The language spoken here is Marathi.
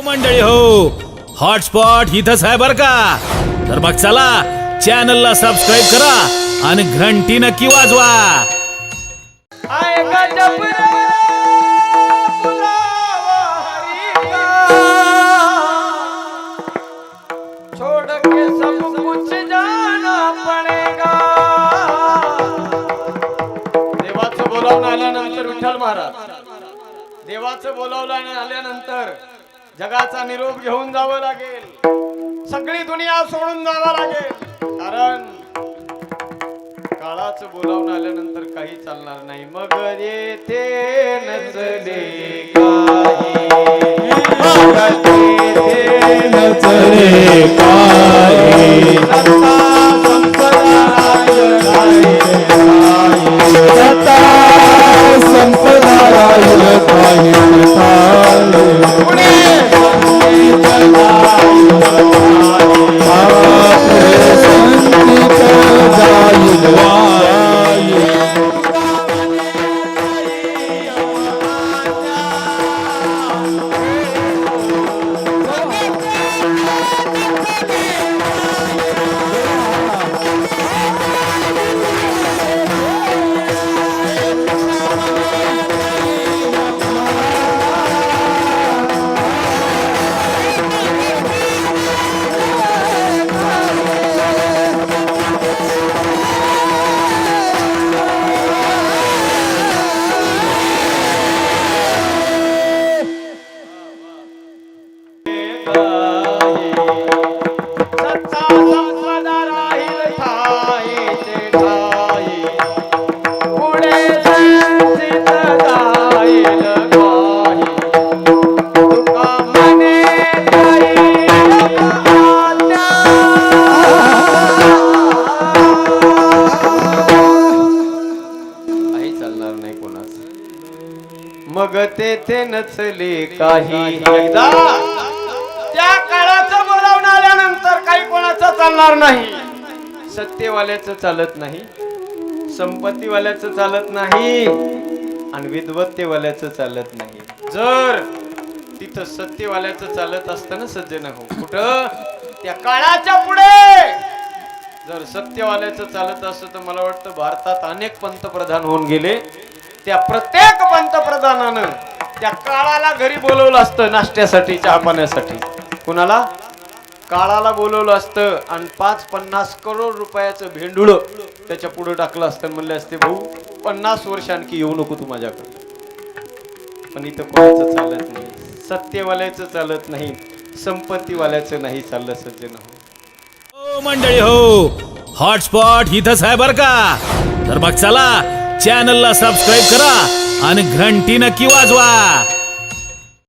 हो मंडळी हो. हॉटस्पॉट इथंच आहे बर का? तर मग चला चॅनलला सबस्क्राईब करा आणि घंटी नक्की वाजवा. छोड़ के सब कुछ जाना पड़ेगा देवाचं बोलावून आल्यानंतर विठ्ठल महाराज. देवाचं बोलावलं आल्यानंतर जगाचा निरोप घेऊन जावं लागेल. सगळी दुनिया सोडून जावं लागेल. कारण काळाच बोलावून आल्यानंतर काही चालणार नाही. मग येथे नचले काही नचले काही मग तेथे नचले काही. एकदा त्या काळाचं बोलावून आल्यानंतर काही कोणाचं चालणार नाही. सत्यवाल्याचं चालत नाही संपत्तीवाल्याचं चालत नाही आणि विद्वत्तेवाल्याचं चालत नाही. जर तिथं सत्यवाल्याचं चालत असतं ना सज्जन हो. कुठं? त्या काळाच्या पुढे. जर सत्यवाल्याचं चालत असतं तर मला वाटतं भारतात अनेक पंतप्रधान होऊन गेले. त्या प्रत्येक पंतप्रधानानं त्या काळाला घरी बोलवलं असतं नाश्त्यासाठी चहा पाण्यासाठी. कुणाला? काळाला बोलवलं असतं आणि पाच पन्नास करोड रुपयाचं भेंडुळ त्याच्या पुढे टाकलं असतं म्हणले असते भाऊ पन्नास वर्ष आणखी येऊ नको तू माझ्याकडे. पण इथं कोणाचं चालत नाही. सत्यवाल्याचं चालत नाही. संपत्तीवाल्याचं नाही चाललं सज्जन हो. हो मंडळी हो. हॉटस्पॉट इथंच आहे बर का? तर मग चला चॅनलला सबस्क्राईब करा आणि घंटी नक्की वाजवा.